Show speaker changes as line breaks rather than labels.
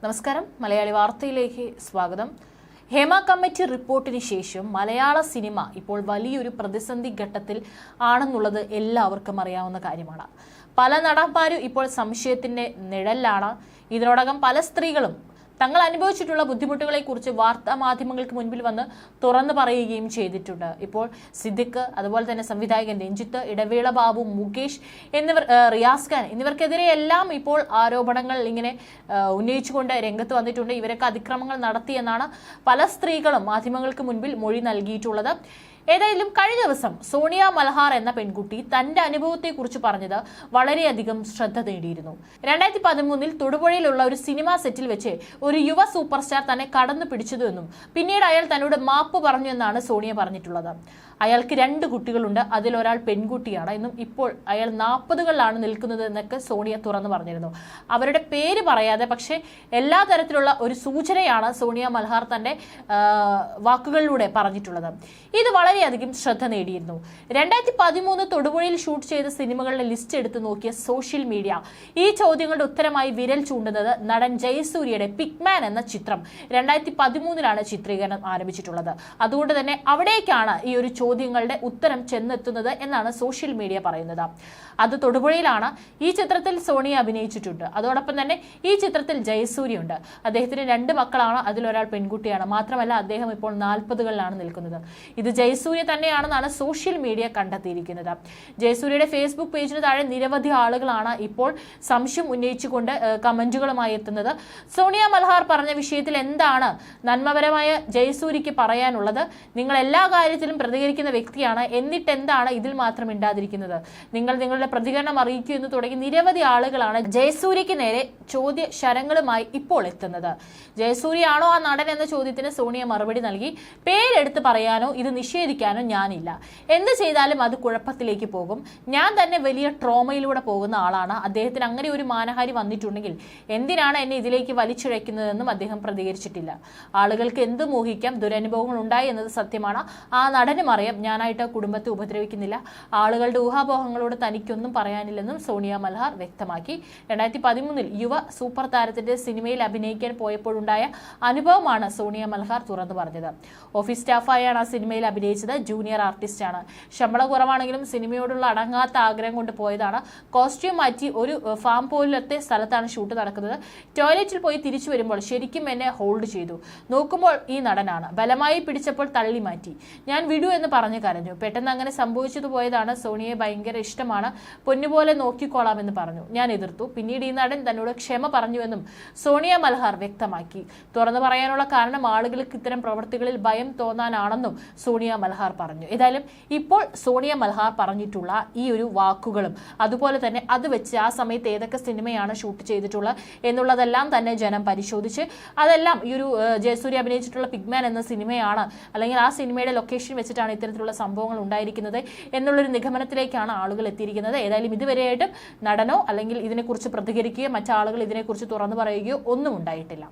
നമസ്കാരം. മലയാളി വാർത്തയിലേക്ക് സ്വാഗതം. ഹേമ കമ്മിറ്റി റിപ്പോർട്ടിന് ശേഷം മലയാള സിനിമ ഇപ്പോൾ വലിയൊരു പ്രതിസന്ധി ഘട്ടത്തിൽ ആണെന്നുള്ളത് എല്ലാവർക്കും അറിയാവുന്ന കാര്യമാണ്. പല നടന്മാരും ഇപ്പോൾ സംശയത്തിന്റെ നിഴലിലാണ്. ഇതിനോടകം പല സ്ത്രീകളും തങ്ങൾ അനുഭവിച്ചിട്ടുള്ള ബുദ്ധിമുട്ടുകളെക്കുറിച്ച് വാർത്താ മാധ്യമങ്ങൾക്ക് മുൻപിൽ വന്ന് തുറന്നു പറയുകയും ചെയ്തിട്ടുണ്ട്. ഇപ്പോൾ സിദ്ദിഖ് അതുപോലെ തന്നെ സംവിധായകൻ രഞ്ജിത്ത് ഇടവേള ബാബു മുകേഷ് എന്നിവർ റിയാസ് ഖാൻ എന്നിവർക്കെതിരെ എല്ലാം ഇപ്പോൾ ആരോപണങ്ങൾ ഇങ്ങനെ ഉന്നയിച്ചുകൊണ്ട് രംഗത്ത് വന്നിട്ടുണ്ട്. ഇവരൊക്കെ അതിക്രമങ്ങൾ നടത്തിയെന്നാണ് പല സ്ത്രീകളും മാധ്യമങ്ങൾക്ക് മുൻപിൽ മൊഴി നൽകിയിട്ടുള്ളത്. ഏതായാലും കഴിഞ്ഞ ദിവസം സോണിയ മൽഹാർ എന്ന പെൺകുട്ടി തന്റെ അനുഭവത്തെക്കുറിച്ച് പറഞ്ഞത് വളരെയധികം ശ്രദ്ധ നേടിയിരുന്നു രണ്ടായിരത്തി പതിമൂന്നിൽ തൊടുപുഴയിലുള്ള ഒരു സിനിമാ സെറ്റിൽ വെച്ച് ഒരു യുവ സൂപ്പർ സ്റ്റാർ തന്നെ കടന്നു പിടിച്ചതെന്നും പിന്നീട് അയാൾ തന്നോട് മാപ്പ് പറഞ്ഞു എന്നാണ് സോണിയ പറഞ്ഞിട്ടുള്ളത്. അയാൾക്ക് രണ്ട് കുട്ടികളുണ്ട്. അതിലൊരാൾ പെൺകുട്ടിയാണ്. എന്നും ഇപ്പോൾ അയാൾ നാൽപ്പതുകളിലാണ് നിൽക്കുന്നത് എന്നൊക്കെ സോണിയ തുറന്നു പറഞ്ഞിരുന്നു. അവരുടെ പേര് പറയാതെ പക്ഷേ എല്ലാ തരത്തിലുള്ള ഒരു സൂചനയാണ് സോണിയ മൽഹാർ തന്റെ വാക്കുകളിലൂടെ പറഞ്ഞിട്ടുള്ളത്. ഇത് വളരെയധികം ശ്രദ്ധ നേടിയിരുന്നു. രണ്ടായിരത്തി പതിമൂന്ന് തൊടുപുഴയിൽ ഷൂട്ട് ചെയ്ത സിനിമകളുടെ ലിസ്റ്റ് എടുത്തു നോക്കിയ സോഷ്യൽ മീഡിയ ഈ ചോദ്യങ്ങളുടെ ഉത്തരമായി വിരൽ ചൂണ്ടുന്നത് നടൻ ജയസൂര്യയുടെ പിക്മാൻ എന്ന ചിത്രം രണ്ടായിരത്തി പതിമൂന്നിലാണ് ചിത്രീകരണം ആരംഭിച്ചിട്ടുള്ളത്. അതുകൊണ്ട് തന്നെ അവിടേക്കാണ് ഈ ഒരു ചോദ്യങ്ങളുടെ ഉത്തരം ചെന്നെത്തുന്നത് എന്നാണ് സോഷ്യൽ മീഡിയ പറയുന്നത്. അത് തൊടുപുഴയിലാണ് ഈ ചിത്രത്തിൽ സോണിയ അഭിനയിച്ചിട്ടുണ്ട്. അതോടൊപ്പം തന്നെ ഈ ചിത്രത്തിൽ ജയസൂര്യ ഉണ്ട്. അദ്ദേഹത്തിന് രണ്ട് മക്കളാണ്. അതിലൊരാൾ പെൺകുട്ടിയാണ്. മാത്രമല്ല അദ്ദേഹം ഇപ്പോൾ നാൽപ്പതുകളിലാണ് നിൽക്കുന്നത്. ഇത് ജയസൂര്യ തന്നെയാണെന്നാണ് സോഷ്യൽ മീഡിയ കണ്ടെത്തിയിരിക്കുന്നത്. ജയസൂര്യയുടെ ഫേസ്ബുക്ക് പേജിന് താഴെ നിരവധി ആളുകളാണ് ഇപ്പോൾ സംശയം ഉന്നയിച്ചുകൊണ്ട് കമന്റുകളുമായി എത്തുന്നത്. സോണിയ മൽഹാർ പറഞ്ഞ വിഷയത്തിൽ എന്താണ് നന്മപരമായ ജയസൂര്യക്ക് പറയാനുള്ളത്? നിങ്ങൾ എല്ലാ കാര്യത്തിലും പ്രതികരിക്കുന്ന വ്യക്തിയാണ് എന്നിട്ട് എന്താണ് ഇതിൽ മാത്രം ഇണ്ടാതിരിക്കുന്നത് നിങ്ങൾ നിങ്ങളുടെ പ്രതികരണം അറിയിക്കൂ എന്ന് തുടങ്ങി നിരവധി ആളുകളാണ് ജയസൂര്യക്ക് നേരെ ചോദ്യ ശരങ്ങളുമായി ഇപ്പോൾ എത്തുന്നത്. ജയസൂര്യ ആണോ ആ നടൻ എന്ന ചോദ്യത്തിന് സോണിയ മറുപടി നൽകി പേരെടുത്ത് പറയാനോ ഇത് നിഷേധിക്കാനോ ഞാനില്ല. എന്ത് ചെയ്താലും അത് കുഴപ്പത്തിലേക്ക് പോകും. ഞാൻ തന്നെ വലിയ ട്രോമയിലൂടെ പോകുന്ന ആളാണ്. അദ്ദേഹത്തിന് അങ്ങനെ ഒരു മാനഹാരി വന്നിട്ടുണ്ടെങ്കിൽ എന്തിനാണ് എന്നെ ഇതിലേക്ക് വലിച്ചിഴയ്ക്കുന്നതെന്നും അദ്ദേഹം പ്രതികരിച്ചിട്ടില്ല. ആളുകൾക്ക് എന്ത് മോഹിക്കാം ദുരനുഭവങ്ങൾ ഉണ്ടായി എന്നത് സത്യമാണ്. ആ നടനും ഞാനായിട്ട് ആ കുടുംബത്തെ ഉപദ്രവിക്കുന്നില്ല. ആളുകളുടെ ഊഹാപോഹങ്ങളോട് തനിക്കൊന്നും പറയാനില്ലെന്നും സോണിയ മൽഹാർ വ്യക്തമാക്കി. രണ്ടായിരത്തി പതിമൂന്നിൽ യുവ സൂപ്പർ താരത്തിന്റെ സിനിമയിൽ അഭിനയിക്കാൻ പോയപ്പോഴുണ്ടായ അനുഭവമാണ് സോണിയ മൽഹാർ തുറന്നു പറഞ്ഞത്. ഓഫീസ് സ്റ്റാഫായാണ് ആ സിനിമയിൽ അഭിനയിച്ചത്. ജൂനിയർ ആർട്ടിസ്റ്റാണ്. ശമ്പളം കുറവാണെങ്കിലും സിനിമയോടുള്ള അടങ്ങാത്ത ആഗ്രഹം കൊണ്ട് പോയതാണ്. കോസ്റ്റ്യൂം മാറ്റി ഒരു ഫാം പോലത്തെ സ്ഥലത്താണ് ഷൂട്ട് നടക്കുന്നത്. ടോയ്ലറ്റിൽ പോയി തിരിച്ചു വരുമ്പോൾ ശരിക്കും എന്നെ ഹോൾഡ് ചെയ്തു. നോക്കുമ്പോൾ ഈ നടനാണ്. ബലമായി പിടിച്ചപ്പോൾ തള്ളി മാറ്റി. ഞാൻ വിടൂ എന്ന് പറഞ്ഞു കരഞ്ഞു പെട്ടെന്ന് അങ്ങനെ സംഭവിച്ചത് പോയതാണ് സോണിയെ ഭയങ്കര ഇഷ്ടമാണ്. പൊന്നുപോലെ നോക്കിക്കോളാമെന്ന് പറഞ്ഞു. ഞാൻ എതിർത്തു. പിന്നീട് ഈ നടൻ തന്നോട് ക്ഷമ പറഞ്ഞുവെന്നും സോണിയ മൽഹാർ വ്യക്തമാക്കി. തുറന്നു പറയാനുള്ള കാരണം ആളുകൾക്ക് ഇത്തരം പ്രവൃത്തികളിൽ ഭയം തോന്നാനാണെന്നും സോണിയ മൽഹാർ പറഞ്ഞു. ഏതായാലും ഇപ്പോൾ സോണിയ മൽഹാർ പറഞ്ഞിട്ടുള്ള ഈ ഒരു വാക്കുകളും അതുപോലെ തന്നെ അത് വെച്ച് ആ സമയത്ത് ഏതൊക്കെ സിനിമയാണ് ഷൂട്ട് ചെയ്തിട്ടുള്ളത് എന്നുള്ളതെല്ലാം തന്നെ ജനം പരിശോധിച്ച് അതെല്ലാം ഈ ഒരു ജയസൂര്യ അഭിനയിച്ചിട്ടുള്ള പിഗ്മാൻ എന്ന സിനിമയാണ് അല്ലെങ്കിൽ ആ സിനിമയുടെ ലൊക്കേഷൻ വെച്ചിട്ടാണ് ഇത്തരത്തിലുള്ള സംഭവങ്ങൾ ഉണ്ടായിരിക്കുന്നത് എന്നുള്ളൊരു നിഗമനത്തിലേക്കാണ് ആളുകൾ എത്തിയിരിക്കുന്നത്. ഏതായാലും ഇതുവരെയായിട്ടും നടനോ അല്ലെങ്കിൽ ഇതിനെക്കുറിച്ച് പ്രതികരിക്കുകയോ മറ്റാളുകൾ ഇതിനെക്കുറിച്ച് തുറന്നു പറയുകയോ ഒന്നും ഉണ്ടായിട്ടില്ല.